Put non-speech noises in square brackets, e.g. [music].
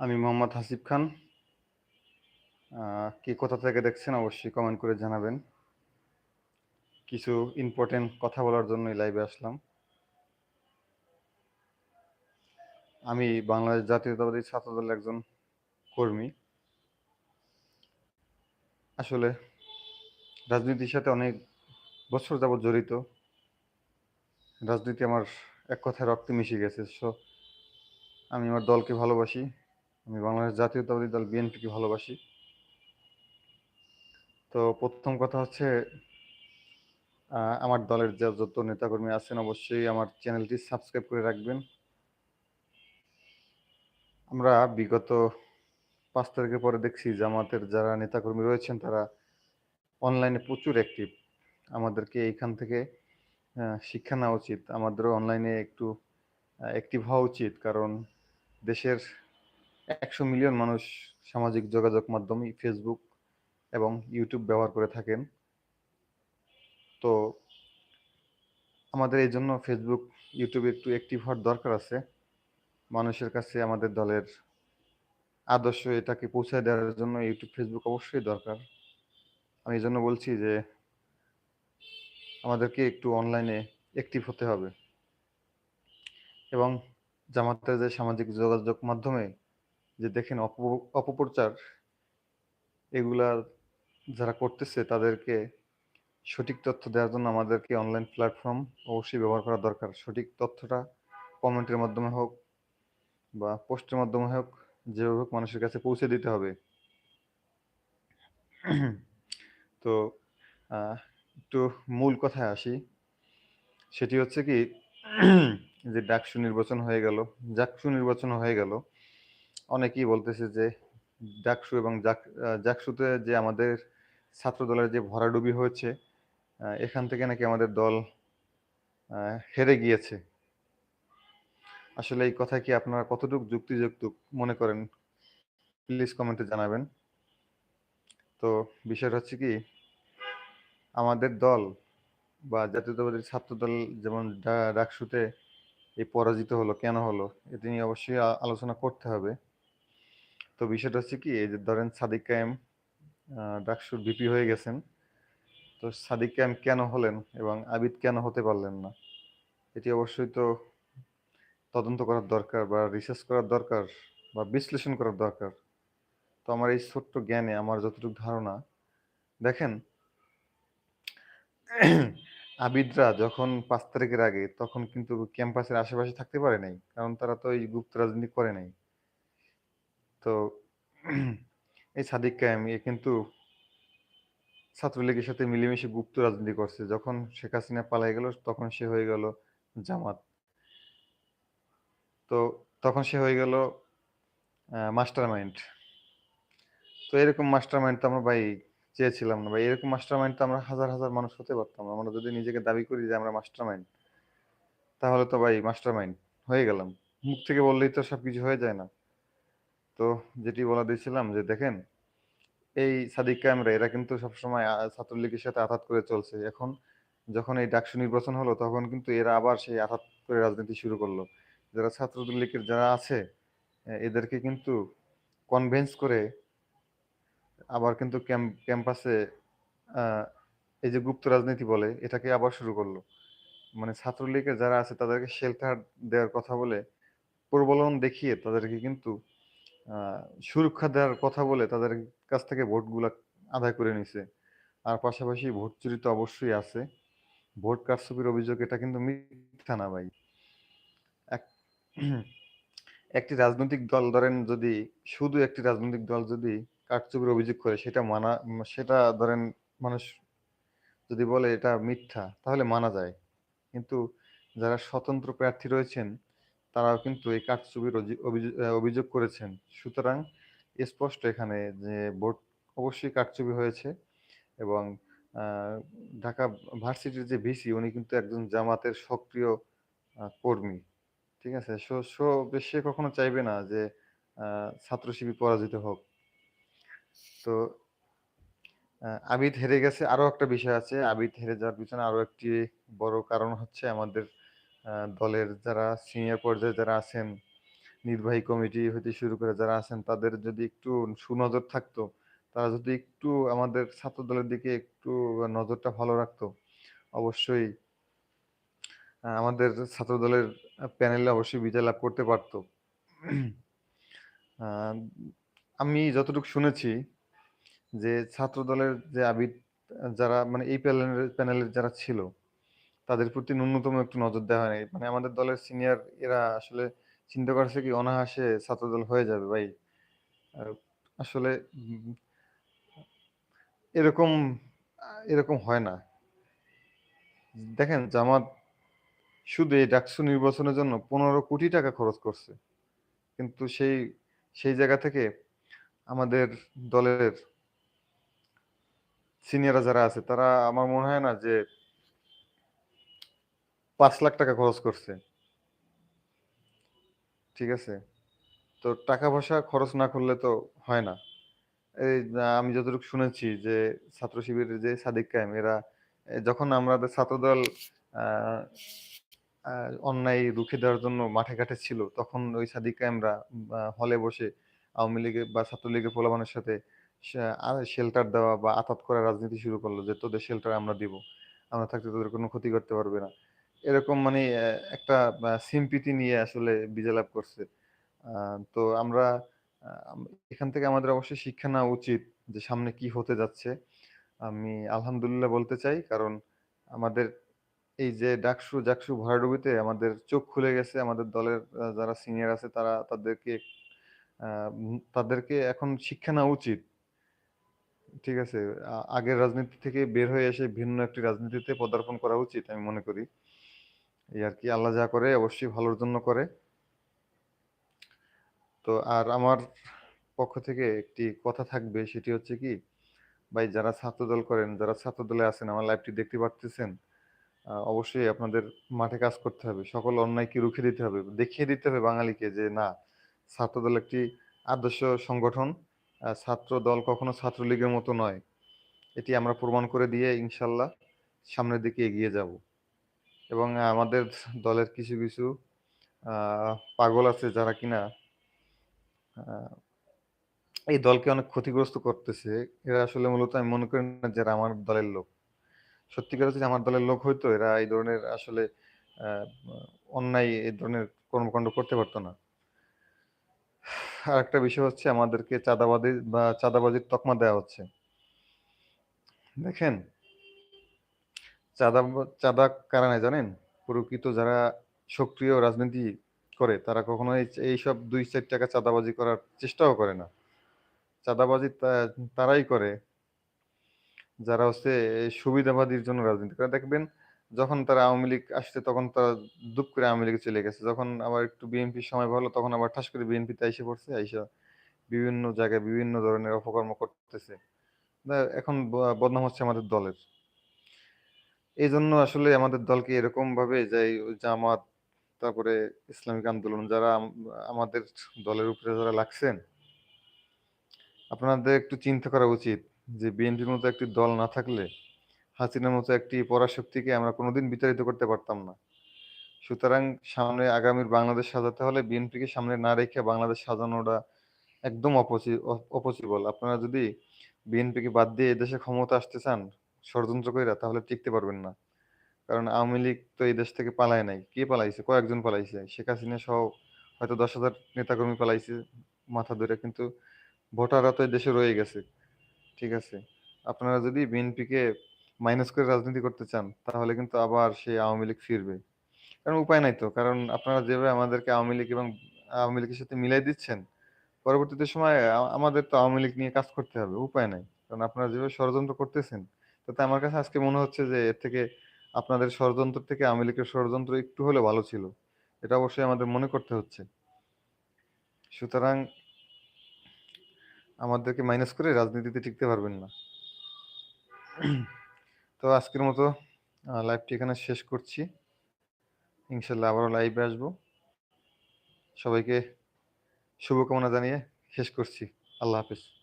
আমি মোহাম্মদ হাসিব খান। কি কোথা থেকে দেখছেন অবশ্যই কমেন্ট করে জানাবেন। কিছু ইম্পর্টেন্ট কথা বলার জন্য লাইভে আসলাম। আমি বাংলাদেশ জাতীয়তাবাদী ছাত্রদলের একজন কর্মী। আসলে রাজনীতির সাথে অনেক বছর যাবৎ জড়িত। রাজনীতি আমার এক কথায় রক্তে মিশে গেছে। সো আমি আমার দলকে ভালোবাসি। আমি বাংলাদেশ জাতীয়তাবাদী দল বিএনপিকে ভালোবাসি। তো প্রথম কথা হচ্ছে আমার দলের যে যত নেতাকর্মী আছেন অবশ্যই আমার চ্যানেলটি সাবস্ক্রাইব করে রাখবেন। আমরা বিগত পাঁচ তারিখের পরে দেখছি জামাতের যারা নেতাকর্মী রয়েছেন, তারা অনলাইনে প্রচুর অ্যাক্টিভ আমাদেরকে এইখান থেকে শিক্ষা নেওয়া উচিত। আমাদেরও অনলাইনে একটু অ্যাক্টিভ হওয়া উচিত। কারণ দেশের একশো মিলিয়ন মানুষ সামাজিক যোগাযোগ মাধ্যমে ফেসবুক এবং ইউটিউব ব্যবহার করে থাকেন। তো আমাদের এই জন্য ফেসবুক ইউটিউবে একটু অ্যাক্টিভ হওয়ার দরকার আছে। মানুষের কাছে আমাদের দলের আদর্শ এটাকে পৌঁছে দেওয়ার জন্য ইউটিউব ফেসবুক অবশ্যই দরকার। আমি এই জন্য বলছি যে আমাদেরকে একটু অনলাইনে অ্যাক্টিভ হতে হবে। এবং জামাতের যে সামাজিক যোগাযোগ মাধ্যমে যে দেখেন অপ- অপপ্রচার এগুলা যারা করতেছে তাদেরকে সঠিক তথ্য দেওয়ার জন্য আমাদেরকে অনলাইন প্ল্যাটফর্ম অবশ্যই ব্যবহার করা দরকার। সঠিক তথ্যটা কমেন্টের মাধ্যমে হোক বা পোস্টের মাধ্যমে হোক, যেভাবে হোক মানুষের কাছে পৌঁছে দিতে হবে। তো একটু মূল কথায় আসি। সেটি হচ্ছে কি, যে ডাকসু নির্বাচন হয়ে গেল জাকসু নির্বাচন হয়ে গেল। অনেকেই বলতেছে যে ডাকসু এবং জাকসুতে যে আমাদের ছাত্র দলের যে ভরাডুবি হয়েছে এখান থেকে নাকি আমাদের দল হেরে গিয়েছে। আসলে এই কথা কি আপনারা কতটুকু যুক্তিযুক্ত মনে করেন? প্লিজ কমেন্টে জানাবেন। তো বিষয়টা হচ্ছে কি, আমাদের দল বা জাতীয়তাবাদী ছাত্র দল যেমন ডাকসুতে এই পরাজিত হলো, কেন হলো, এটা নিয়ে অবশ্যই আলোচনা করতে হবে। তো বিষয়টা হচ্ছে কি, এই যে ধরেন সাদিক কায়েম ডাকসুর ভিপি হয়ে গেছেন, তো সাদিক কায়েম কেন হলেন এবং আবিদ কেন হতে পারলেন না? এটি অবশ্যই তো তদন্ত করার দরকার বা রিসার্চ করার দরকার বা বিশ্লেষণ করার দরকার। তো আমার এই ছোট্ট জ্ঞানে, আমার যতটুকু ধারণা, দেখেন, আবিদরা যখন পাঁচ তারিখের আগে, তখন কিন্তু ক্যাম্পাসের আশেপাশে থাকতে পারে নাই, কারণ তারা তো এই গুপ্ত রাজনীতি করে নাই। তো এই সাদিক কায়েম এ কিন্তু ছাত্রলীগের সাথে মিলেমিশে গুপ্ত রাজনীতি করছে। যখন শেখ হাসিনা পালাই গেল, তখন সে হয়ে গেল জামাত। তো তখন সে হয়ে গেল মাস্টার মাইন্ড তো এরকম মাস্টার মাইন্ড তো আমরা ভাই চেয়েছিলাম না। ভাই, এরকম মাস্টার মাইন্ড তো আমরা হাজার হাজার মানুষ হতে পারতাম। আমরা যদি নিজেকে দাবি করি যে আমরা মাস্টার মাইন্ড তাহলে তো ভাই মাস্টার মাইন্ড হয়ে গেলাম। মুখ থেকে বললেই তো সবকিছু হয়ে যায় না। তো যেটি বলা দিয়েছিলাম যে, দেখেন, এই সাদিক কায়েমরা, এরা কিন্তু সবসময় ছাত্রলীগের সাথে আঘাত করে চলছে। এখন যখন এই ডাকসু নির্বাচন হলো, তখন কিন্তু এরা আবার সেই আঘাত করে রাজনীতি শুরু করল। যারা ছাত্রলীগের যারা আছে এদেরকে কিন্তু কনভেন্স করে আবার কিন্তু ক্যাম্পাসে এই যে গুপ্ত রাজনীতি বলে, এটাকে আবার শুরু করল। মানে ছাত্রলীগের যারা আছে, তাদেরকে শেল্টার দেওয়ার কথা বলে প্রবলন দেখিয়ে তাদেরকে কিন্তু সুরক্ষা দেওয়ার কথা বলে তাদের কাছ থেকে ভোটগুলা আদায় করে নিছে। আর পাশাপাশি ভোট চুরি তো অবশ্যই আছে। ভোট কারচুপির অভিযোগ, এটা কিন্তু মিথ্যা না ভাই। এক- [clears throat] একটি রাজনৈতিক দল ধরেন যদি, শুধু একটি রাজনৈতিক দল যদি কারচুপির অভিযোগ করে, সেটা মানা, সেটা ধরেন মানুষ যদি বলে এটা মিথ্যা, তাহলে মানা যায়। কিন্তু যারা স্বতন্ত্র প্রার্থী রয়েছেন তারাও কিন্তু এই কারচুপির অভিযোগ করেছেন। সুতরাং স্পষ্ট এখানে যে ভোট অবশ্যই কারচুপি হয়েছে এবং ঢাকা ভার্সিটির যে ভিসি উনি কিন্তু একজন জামাতের সক্রিয় কর্মী। ঠিক আছে? সো সো কখনো চাইবে না যে ছাত্র শিবির পরাজিত হোক। তো আবিদ হেরে গেছে। আরও একটা বিষয় আছে। আবিদ হেরে যাওয়ার পিছনে আরও একটি বড় কারণ হচ্ছে আমাদের দলের যারা সিনিয়র পর্যায়ে যারা আছেন নির্বাহী কমিটি হইতে শুরু করে যারা আছেন তাদের যদি একটু সুনজর থাকতো, তারা যদি একটু আমাদের ছাত্রদলের দিকে একটু নজরটা ভালো রাখতো, অবশ্যই আমাদের ছাত্রদলের আ প্যানেলে অবশ্যই বিজয় লাভ করতে পারত। আমি যতটুকু শুনেছি যে ছাত্রদলের যে আবিদ যারা মানে এই প্যানেলের প্যানেলের যারা ছিল, তাদের প্রতি ন্যূনতম একটু নজর দেওয়া হয় নাই। মানে আমাদের দলের সিনিয়র এরা আসলে চিন্তা করছে কি অনায়াসে ছাত্রদল হয়ে যাবে ভাই। আসলে এরকম এরকম হয় না। দেখেন জামাত শুধু এই ডাকসু নির্বাচনের জন্য ১৫ কোটি টাকা খরচ করছে। কিন্তু সেই সেই জায়গা থেকে আমাদের দলের সিনিয়ররা যারা আছে তারা, আমার মনে হয় না যে ৳৫,০০,০০০ খরচ করছে। ঠিক আছে? তো টাকা-পয়সা খরচ না করলে তো হয় না। এই আমি যতটুকু শুনেছি যে ছাত্র শিবিরের যে সাদিক কায়েম এরা যখন আমাদের ছাত্রদল অন্যায় রুখে দেওয়ার জন্য মাঠে ঘাটে ছিল, তখন ওই সাদিক কায়েমরা হলে বসে আওয়ামী লীগের বা ছাত্রলীগের পোলাপানের সাথে শেল্টার দেওয়া বা আতাত করা রাজনীতি শুরু করল যে, "তোদের শেল্টার আমরা দিব। আমরা থাকতে তোদের কোনো ক্ষতি করতে পারবে না।" এরকম মানে একটা sympathy নিয়ে আসলে বিজয় লাভ করছে। তো আমরা এখান থেকে আমাদের অবশ্যই শিক্ষা নেওয়া উচিত যে সামনে কি হতে যাচ্ছে। আমি আলহামদুলিল্লাহ বলতে চাই। কারণ আমাদের এই যে ডাকসু, জাকসু ভরাডুবিতে আমাদের চোখ খুলে গেছে। আমাদের দলের যারা সিনিয়র আছে তারা তাদেরকে তাদেরকে এখন শিক্ষা নেওয়া উচিত। ঠিক আছে? আগের রাজনীতি থেকে বের হয়ে এসে ভিন্ন একটি রাজনীতিতে পদার্পণ করা উচিত আমি মনে করি। এই আর কি আল্লাহ যা করে অবশ্যই ভালোর জন্য করে। তো আর আমার পক্ষ থেকে একটি কথা থাকবে সেটি হচ্ছে কি, ভাই যারা ছাত্রদল করেন, যারা ছাত্রদলে আছেন আমার লাইভটি দেখতে পারতেছেন, অবশ্যই আপনাদের মাঠে কাজ করতে হবে। সকল অন্যায়কে রুখে দিতে হবে। দেখিয়ে দিতে হবে বাঙালিকে যে না, ছাত্রদল একটি আদর্শ সংগঠন। আ ছাত্রদল কখনো ছাত্রলীগের মতো নয়। এটি আমরা প্রমাণ করে দিয়ে ইনশাল্লাহ সামনের দিকে এগিয়ে যাব। এবং আমাদের দলের কিছু, কিছু পাগল আছে যারা কিনা এই দলকে অনেক ক্ষতিগ্রস্ত করতেছে। এরা আসলে মূলত আমি মনে করি না যে এরা আমার দলের লোক। সত্যিকার যদি আমার দলের লোক হইতো এরা এই ধরনের আসলে অন্যায় এই ধরনের কর্মকাণ্ড করতে পারতো না। আরেকটা বিষয় হচ্ছে আমাদেরকে চাঁদাবাদি বা চাঁদাবাজির তকমা দেওয়া হচ্ছে। দেখেন চাঁদা চাঁদা কারা নেয় জানেন? প্রকৃত যারা সক্রিয় রাজনীতি করে, তারা কখনোই এইসব ২-৪ টাকা চাঁদাবাজি করার চেষ্টাও করে না। চাঁদাবাজি তারাই করে যারা হচ্ছে সুবিধাবাদীর জন্য রাজনীতি করে। দেখবেন যখন তারা আওয়ামী লীগ আসছে, তখন তারা দুপ করে আওয়ামী লীগে চলে গেছে। যখন আবার একটু বিএনপির সময় ভালো, তখন আবার ঠাস করে বিএনপিতে এসে পড়ছে। আইসা বিভিন্ন জায়গায় বিভিন্ন ধরনের অপকর্ম করতেছে। এখন বদনাম হচ্ছে আমাদের দলের। এজন্য আসলে আমাদের দলকে এরকমভাবে যে ওই জামাত, তারপরে ইসলামিক আন্দোলন যারা আমাদের দলের উপরে যারা লাগছেন আপনাদের একটু চিন্তা করা উচিত যে বিএনপির মতো একটি দল না থাকলে হাসিনার মতো একটি পরাশক্তিকে আমরা কোনোদিন বিতাড়িত করতে পারতাম না। সুতরাং সামনে আগামীর বাংলাদেশ সাজাতে হলে বিএনপিকে সামনে না রেখে বাংলাদেশ সাজানোটা একদম অপসিবল। আপনারা যদি বিএনপিকে বাদ দিয়ে এদেশে ক্ষমতা আসতে চান ষড়যন্ত্র কইরা তাহলে টিকতে পারবেন না। কারণ আওয়ামী লীগ তো এই দেশ থেকে পালায় নাই। কে পালাইছে? কয়েকজন পালাইছে। শেখ হাসিনা সহ হয়তো ১০,০০০ নেতাকর্মী পালাইছে মাথা ধইরা। কিন্তু ভোটাররা তো এই দেশে রয়ে গেছে। ঠিক আছে? আপনারা যদি বিএনপিকে মাইনাস করে রাজনীতি করতে চান তাহলে কিন্তু আবার সেই আওয়ামী লীগ ফিরবে। কারণ উপায় নাই তো। কারণ আপনারা যেভাবে আমাদেরকে আওয়ামী লীগ এবং আওয়ামী লীগের সাথে মিলাই দিচ্ছেন, পরবর্তীতে সময়ে আমাদের তো আওয়ামী লীগ নিয়ে কাজ করতে হবে। উপায় নাই। কারণ আপনারা যেভাবে ষড়যন্ত্র করতেছেন, তাতে আমার কাছে আজকে মনে হচ্ছে যে এর থেকে আপনাদের ষড়যন্ত্র থেকে আওয়ামী লীগের ষড়যন্ত্র একটু হলে ভালো ছিল। এটা অবশ্যই আমাদের মনে করতে হচ্ছে। সুতরাং আমাদেরকে মাইনাস করে রাজনীতিতে টিকতে পারবেন না। তো আজকের মতো লাইভটি এখানে শেষ করছি। ইনশাল্লাহ আবারও লাইভে আসব। সবাইকে শুভকামনা জানিয়ে শেষ করছি। আল্লাহ হাফেজ।